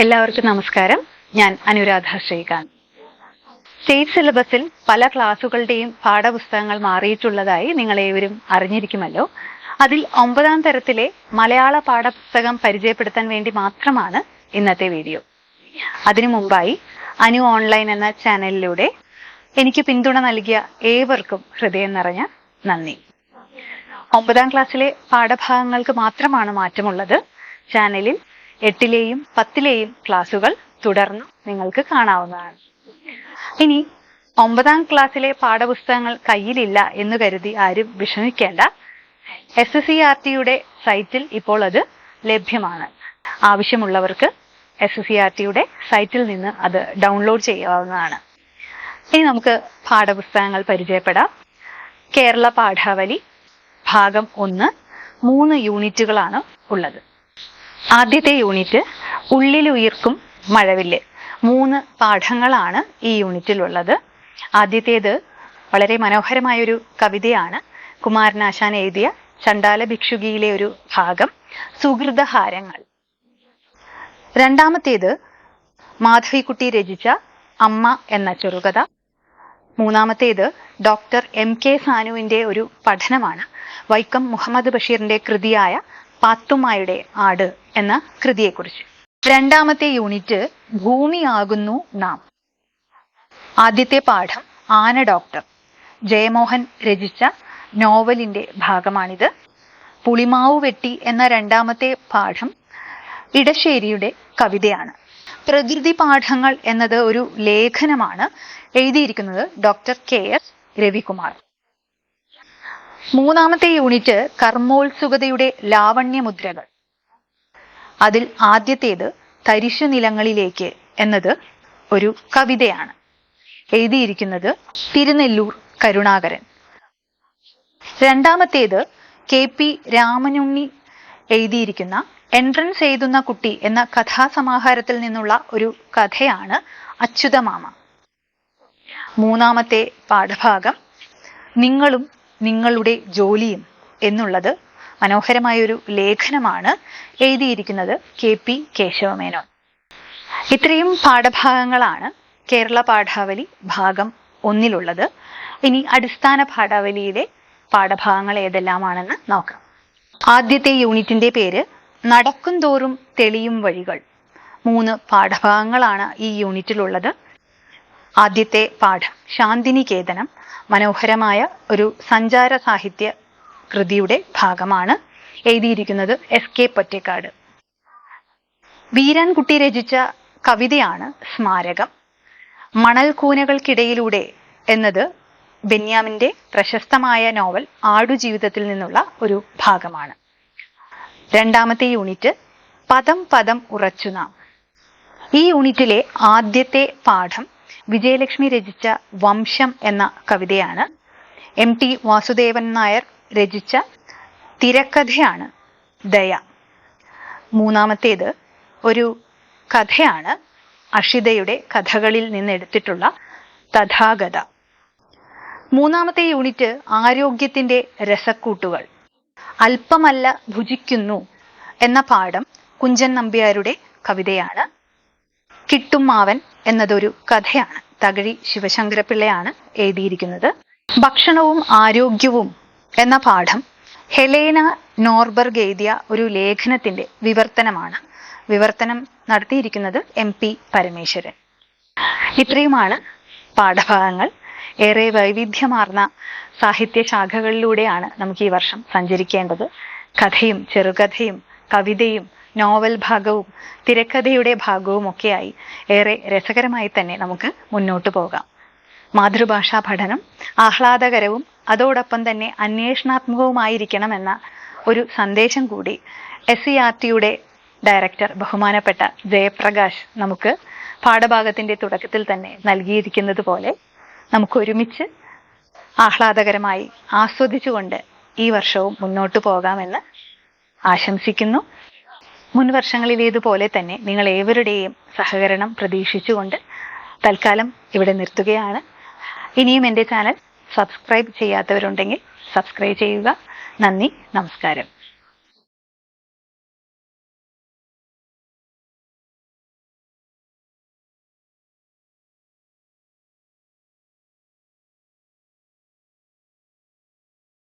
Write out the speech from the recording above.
എല്ലാവർക്കും നമസ്കാരം. ഞാൻ അനുരാധ ശ്രീകാന്ത്. സ്റ്റേറ്റ് സിലബസിൽ പല ക്ലാസുകളുടെയും പാഠപുസ്തകങ്ങൾ മാറിയിട്ടുള്ളതായി നിങ്ങൾ ഏവരും അറിഞ്ഞിരിക്കുമല്ലോ. അതിൽ ഒമ്പതാം തരത്തിലെ മലയാള പാഠപുസ്തകം പരിചയപ്പെടുത്താൻ വേണ്ടി മാത്രമാണ് ഇന്നത്തെ വീഡിയോ. അതിനു മുമ്പായി അനു ഓൺലൈൻ എന്ന ചാനലിലൂടെ എനിക്ക് പിന്തുണ നൽകിയ ഏവർക്കും ഹൃദയം നിറഞ്ഞ നന്ദി. ഒമ്പതാം ക്ലാസ്സിലെ പാഠഭാഗങ്ങൾക്ക് മാത്രമാണ് മാറ്റമുള്ളത്. ചാനലിൽ എട്ടിലെയും പത്തിലെയും ക്ലാസുകൾ തുടർന്ന് നിങ്ങൾക്ക് കാണാവുന്നതാണ്. ഇനി ഒമ്പതാം ക്ലാസ്സിലെ പാഠപുസ്തകങ്ങൾ കയ്യിലില്ല എന്ന് കരുതി ആരും വിഷമിക്കേണ്ട. എസ് എസ് സി ആർ ടിയുടെ സൈറ്റിൽ ഇപ്പോൾ അത് ലഭ്യമാണ്. ആവശ്യമുള്ളവർക്ക് എസ് എസ് സി ആർ ടിയുടെ സൈറ്റിൽ നിന്ന് അത് ഡൗൺലോഡ് ചെയ്യാവുന്നതാണ്. ഇനി നമുക്ക് പാഠപുസ്തകങ്ങൾ പരിചയപ്പെടാം. കേരള പാഠാവലി ഭാഗം ഒന്ന് മൂന്ന് യൂണിറ്റുകളാണ് ഉള്ളത്. ആദ്യത്തെ യൂണിറ്റ് ഉള്ളിലുയർക്കും മഴവില്ല് മൂന്ന് പാഠങ്ങളാണ് ഈ യൂണിറ്റിലുള്ളത്. ആദ്യത്തേത് വളരെ മനോഹരമായൊരു കവിതയാണ് കുമാരനാശാൻ എഴുതിയ ചണ്ടാല ഭിക്ഷുകിയിലെ ഒരു ഭാഗം സുഹൃതഹാരങ്ങൾ രണ്ടാമത്തേത് മാധവിക്കുട്ടി രചിച്ച അമ്മ എന്ന ചെറുകഥ. മൂന്നാമത്തേത് ഡോക്ടർ എം കെ സാനുവിന്റെ ഒരു പഠനമാണ്. വൈക്കം മുഹമ്മദ് ബഷീറിന്റെ കൃതിയായ പാത്തുമായുടെ ആട് എന്ന കൃതിയെക്കുറിച്ച്. രണ്ടാമത്തെ യൂണിറ്റ് ഭൂമിയാകുന്നു നാം. ആദ്യത്തെ പാഠം ആന ഡോക്ടർ. ജയമോഹൻ രചിച്ച നോവലിന്റെ ഭാഗമാണിത്. പുളിമാവ് വെട്ടി എന്ന രണ്ടാമത്തെ പാഠം ഇടശ്ശേരിയുടെ കവിതയാണ്. പ്രകൃതി പാഠങ്ങൾ എന്നത് ഒരു ലേഖനമാണ്. എഴുതിയിരിക്കുന്നത് ഡോക്ടർ കെ. എസ്. രവികുമാർ. മൂന്നാമത്തെ യൂണിറ്റ് കർമ്മോത്സുകതയുടെ ലാവണ്യമുദ്രകൾ. അതിൽ ആദ്യത്തേത് തരിശു നിലങ്ങളിലേക്ക് എന്നത് ഒരു കവിതയാണ്. എഴുതിയിരിക്കുന്നത് തിരുനെല്ലൂർ കരുണാകരൻ. രണ്ടാമത്തേത് കെ പി രാമനുണ്ണി എഴുതിയിരിക്കുന്ന എൻട്രൻസ് എഴുതുന്ന കുട്ടി എന്ന കഥാസമാഹാരത്തിൽ നിന്നുള്ള ഒരു കഥയാണ് അച്യുതമാമ. മൂന്നാമത്തെ പാഠഭാഗം നിങ്ങളും നിങ്ങളുടെ ജോലിയും എന്നുള്ളത് മനോഹരമായൊരു ലേഖനമാണ് എഴുതിയിരിക്കുന്നത് കെ പി കേശവമേനോൻ. ഇത്രയും പാഠഭാഗങ്ങളാണ് കേരള പാഠാവലി ഭാഗം ഒന്നിലുള്ളത്. ഇനി അടിസ്ഥാന പാഠാവലിയിലെ പാഠഭാഗങ്ങൾ ഏതെല്ലാമാണെന്ന് നോക്കാം. ആദ്യത്തെ യൂണിറ്റിന്റെ പേര് നടക്കും തോറും തെളിയും വഴികൾ. മൂന്ന് പാഠഭാഗങ്ങളാണ് ഈ യൂണിറ്റിലുള്ളത്. ആദ്യത്തെ പാഠം. ശാന്തിനികേതനം മനോഹരമായ ഒരു സഞ്ചാര സാഹിത്യ കൃതിയുടെ ഭാഗമാണ് എഴുതിയിരിക്കുന്നത് എസ് കെ പൊറ്റേക്കാട്. വീരാൻകുട്ടി രചിച്ച കവിതയാണ് സ്മാരകം. മണൽ കൂനകൾക്കിടയിലൂടെ എന്നത് ബെന്യാമിന്റെ പ്രശസ്തമായ നോവൽ ആടുജീവിതത്തിൽ നിന്നുള്ള ഒരു ഭാഗമാണ്. രണ്ടാമത്തെ യൂണിറ്റ് പദം പദം ഉറച്ചു നാം. ഈ യൂണിറ്റിലെ ആദ്യത്തെ പാഠം വിജയലക്ഷ്മി രചിച്ച വംശം എന്ന കവിതയാണ്. എം ടി വാസുദേവൻ നായർ രചിച്ച തിരക്കഥയാണ് ദയ. മൂന്നാമത്തേത് ഒരു കഥയാണ് അഷിതയുടെ കഥകളിൽ നിന്നെടുത്തിട്ടുള്ള തഥാഗത. മൂന്നാമത്തെ യൂണിറ്റ് ആരോഗ്യത്തിന്റെ രസക്കൂട്ടുകൾ. അല്പമല്ല ഭുജിക്കുന്നു എന്ന പാഠം കുഞ്ചൻ നമ്പ്യാരുടെ കവിതയാണ്. കിട്ടുമാവൻ എന്നതൊരു കഥയാണ്. തകഴി ശിവശങ്കരപിള്ളയാണ് എഴുതിയിരിക്കുന്നത്. ഭക്ഷണവും ആരോഗ്യവും എന്ന പാഠം ഹെലേന നോർബർഗ് എഴുതിയ ഒരു ലേഖനത്തിന്റെ വിവർത്തനമാണ്. വിവർത്തനം നടത്തിയിരിക്കുന്നത് എം പി പരമേശ്വരൻ. ഇത്രയുമാണ് പാഠഭാഗങ്ങൾ. ഏറെ വൈവിധ്യമാർന്ന സാഹിത്യ ശാഖകളിലൂടെയാണ് നമുക്ക് ഈ വർഷം സഞ്ചരിക്കേണ്ടത്. കഥയും ചെറുകഥയും കവിതയും നോവൽ ഭാഗവും തിരക്കഥയുടെ ഭാഗവും ഒക്കെയായി. ഏറെ രസകരമായി തന്നെ നമുക്ക് മുന്നോട്ട് പോകാം. മാതൃഭാഷാ പഠനം ആഹ്ലാദകരവും അതോടൊപ്പം തന്നെ അന്വേഷണാത്മകവുമായിരിക്കണം എന്ന ഒരു സന്ദേശം കൂടി എസ് സി ആർ ടിയുടെ ഡയറക്ടർ ബഹുമാനപ്പെട്ട ജയപ്രകാശ് നമുക്ക് പാഠഭാഗത്തിന്റെ തുടക്കത്തിൽ തന്നെ നൽകിയിരിക്കുന്നത് പോലെ നമുക്ക് ഒരുമിച്ച് ആഹ്ലാദകരമായി ആസ്വദിച്ചുകൊണ്ട് ഈ വർഷവും മുന്നോട്ട് പോകാമെന്ന് ആശംസിക്കുന്നു. മുൻ വർഷങ്ങളിലേതുപോലെ തന്നെ നിങ്ങൾ ഏവരുടെയും സഹകരണം പ്രതീക്ഷിച്ചുകൊണ്ട് തൽക്കാലം ഇവിടെ നിർത്തുകയാണ്. ഇനിയും എന്റെ ചാനൽ സബ്സ്ക്രൈബ് ചെയ്യാത്തവരുണ്ടെങ്കിൽ സബ്സ്ക്രൈബ് ചെയ്യുക. നന്ദി നമസ്കാരം.